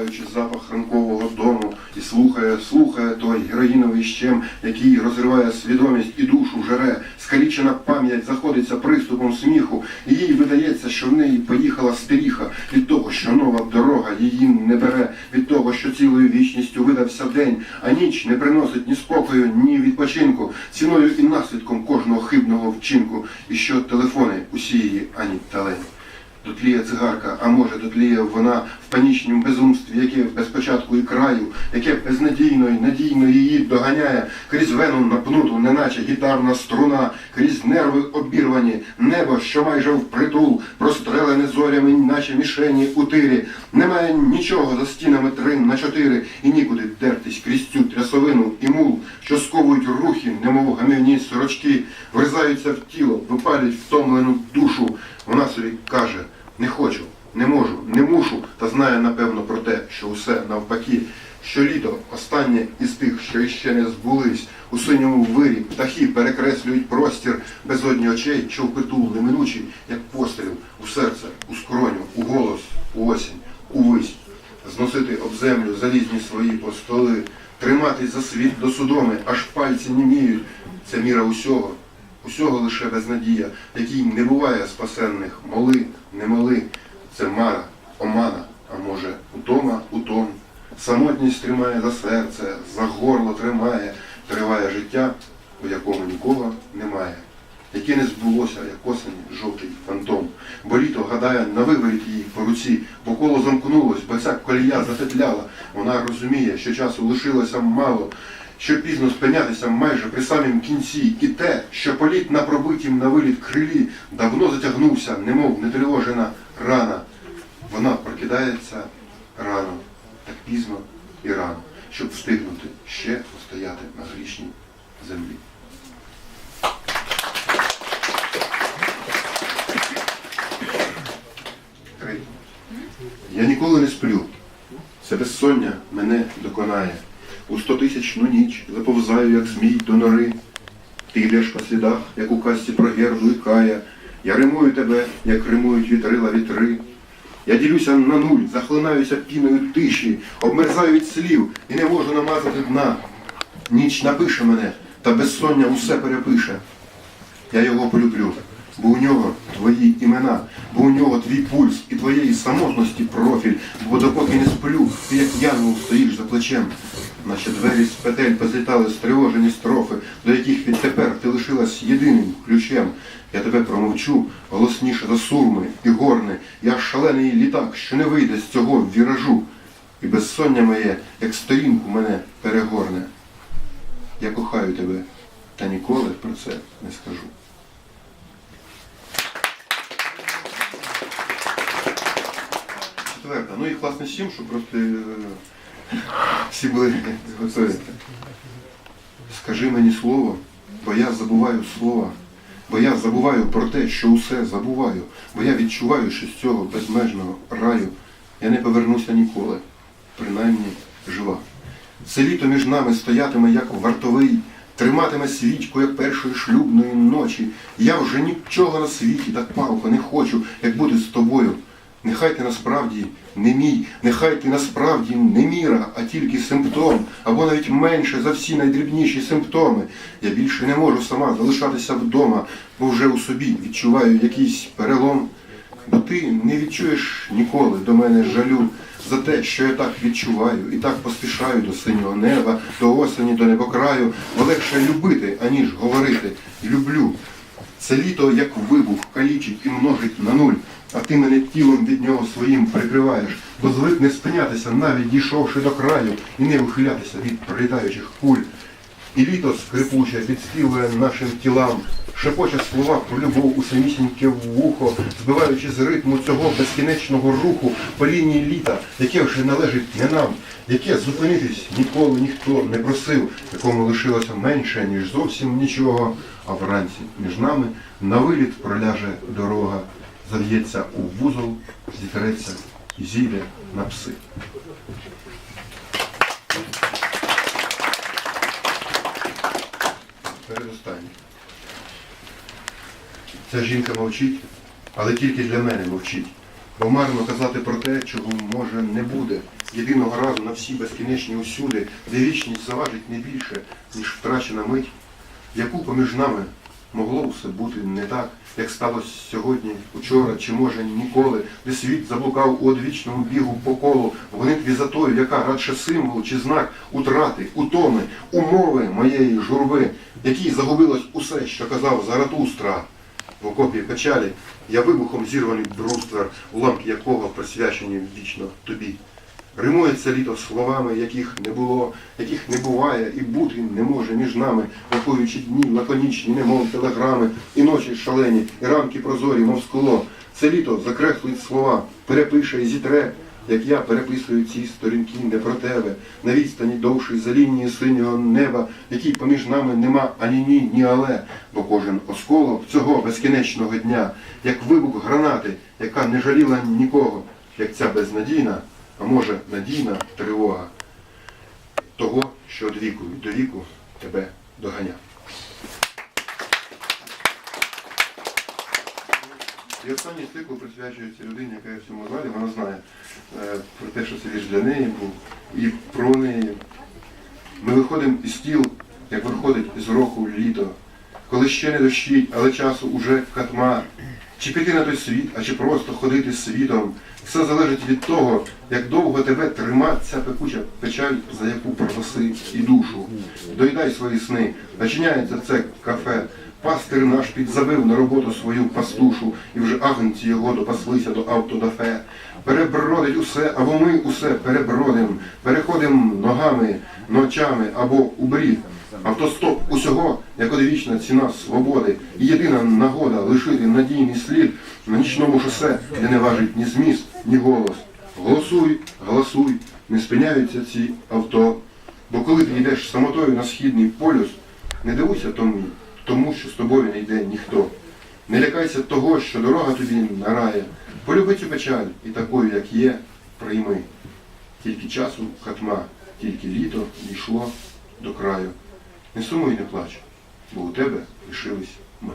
вдихаючи запах ранкового дому, і слухає, слухає той героїновий щем, який розриває свідомість і душу жере. Скалічена пам'ять заходиться приступом сміху, і їй видається, що в неї поїхала стеріха від того, що нова дорога її не бере, від того, що цілою вічністю видався день, а ніч не приносить ні спокою, ні відпочинку, ціною і наслідком кожного хибного вчинку, і що телефони усі її ані талень. Дотліє цигарка, а може дотліє вона в панічнім безумстві, яке без початку і краю, яке безнадійно і надійно її доганяє, крізь вену напнуту, неначе гітарна струна, крізь нерви обірвані, небо, що майже впритул, прострелене зорями, наче мішені у тирі. Немає нічого за стінами три на чотири, і нікуди дертись крізь цю трясовину і мул, що сковують рухи, немов гамівні сорочки, вризаються в тіло, випалюють втомлену душу. Вона собі каже, не хочу, не можу, не мушу, та знає напевно про те, що усе навпаки, що літо останнє із тих, що іще не збулись, у синьому вирі птахи перекреслюють простір безодні очей, що впитул неминучий, як постріл у серце, у скроню, у голос, у осінь, увись, зносити об землю залізні свої постоли, триматись за світ до судоми, аж пальці німіють. Це міра усього, усього лише безнадія, якій не буває спасенних, моли, не моли. Це мара, омана, а може, утома, утом. Самотність тримає за серце, за горло тримає, триває життя, у якому нікого немає. Яке не збулося, як осені, жовтий фантом. Бо літо гадає на виворіт її по руці, бо коло замкнулось, бо ця колія запетляла. Вона розуміє, що часу лишилося мало, що пізно спинятися майже при самім кінці, і те, що політ на пробитім на виліт крилі давно затягнувся, немов нетривожена рана. Вона прокидається рано, так пізно і рано, щоб встигнути ще постояти на грішній землі. Я ніколи не сплю. Це безсоння мене доконає. У стотисячну ніч заповзаю, як змій до нори. Ти йдеш по слідах, як у казці про герду і кая. Я римую тебе, як римують вітрила вітри. Я ділюся на нуль, захлинаюся піною тиші, обмерзаю від слів і не можу намазати дна. Ніч напише мене, та безсоння усе перепише. Я його полюблю, бо у нього твої імена, бо у нього твій пульс і твоєї самотності профіль, бо допоки не сплю, ти як янгол стоїш за плечем. Наші двері з петель позлітали стривожені строфи, до яких відтепер ти лишилась єдиним ключем. Я тебе промовчу голосніше за сурми і горни. Я шалений літак, що не вийде з цього віражу. І безсоння моє, як сторінку мене перегорне. Я кохаю тебе, та ніколи про це не скажу. Четверта. Ну і власне з чим, щоб просто е, всі були готові. Скажи мені слово, бо я забуваю слова, бо я забуваю про те, що усе забуваю, бо я відчуваю, що з цього безмежного раю я не повернуся ніколи, принаймні жива. Це літо між нами стоятиме, як вартовий, триматиме свічку, як першої шлюбної ночі. Я вже нічого на світі так палко не хочу, як бути з тобою. Нехай ти насправді не мій, нехай ти насправді не міра, а тільки симптом, або навіть менше за всі найдрібніші симптоми. Я більше не можу сама залишатися вдома, бо вже у собі відчуваю якийсь перелом. Бо ти не відчуєш ніколи до мене жалю за те, що я так відчуваю і так поспішаю до синього неба, до осені, до небокраю, бо легше любити, аніж говорити. Люблю. Це літо, як вибух, калічить і множить на нуль, а ти мене тілом від нього своїм прикриваєш, бо звик не спинятися, навіть дійшовши до краю, і не ухилятися від прилітаючих куль. І літо скрипуче підспівує нашим тілам, шепоче слова про любов у самісіньке вухо, збиваючи з ритму цього безкінечного руху по лінії літа, яке вже належить не нам, яке зупинитись ніколи ніхто не просив, якому лишилося менше, ніж зовсім нічого, а вранці між нами на виліт проляже дорога, зав'ється у вузол, зітереться і зійде на пси. Передостаннє. Ця жінка мовчить, але тільки для мене мовчить. Бо марно казати про те, чого може не буде. єдиного разу на всі безкінечні усюди, де вічність заважить не більше, ніж втрачена мить, яку поміж нами могло усе бути не так, як сталося сьогодні, учора чи може ніколи, де світ заблукав у одвічному бігу по колу, в гонитві за тою, яка радше символ чи знак утрати, утоми, умови моєї журби, якій загубилось усе, що казав Заратустра. В окопі печалі я вибухом зірваний бруствер, уламки якого присвячені вічно тобі. Римується літо словами, яких не було, яких не буває і бути не може між нами, рахуючи дні лаконічні, немов телеграми, і ночі шалені, і ранки прозорі, мов скло. Це літо закреслить слова, перепише і зітре, як я переписую ці сторінки не про тебе, на відстані довшій за лінії синього неба, в якій поміж нами нема ані ні, ні але, бо кожен осколок цього безкінечного дня, як вибух гранати, яка не жаліла нікого, як ця безнадійна, а може надійна тривога того, що від віку і до віку тебе доганяв. І останній цикл присвячується людині, яка є в цьому залі, вона знає е, про те, що це вірш для неї був, і про неї. Ми виходимо із тіл, як виходить із року літо, коли ще не дощить, але часу уже катма. Чи піти на той світ, а чи просто ходити світом. Все залежить від того, як довго тебе трима ця пекуча печаль, за яку проноси і душу. Доїдай свої сни, начиняється це кафе. Пастир наш підзабив на роботу свою пастушу, і вже агнці його допаслися до автодафе. Перебродить усе, або ми усе перебродим, переходим ногами, ночами або у брід. Автостоп усього, як одвічна ціна свободи, і єдина нагода лишити надійний слід на нічному шосе, де не важить ні зміст, ні голос. Голосуй, голосуй, не спиняються ці авто. Бо коли ти йдеш самотою на східний полюс, не дивуйся тому, тому що з тобою не йде ніхто. Не лякайся того, що дорога тобі нарає. Полюби цю печаль і такою, як є, прийми. Тільки часу хатма, тільки літо дійшло до краю. Не сумуй, не плач, бо у тебе лишились ми.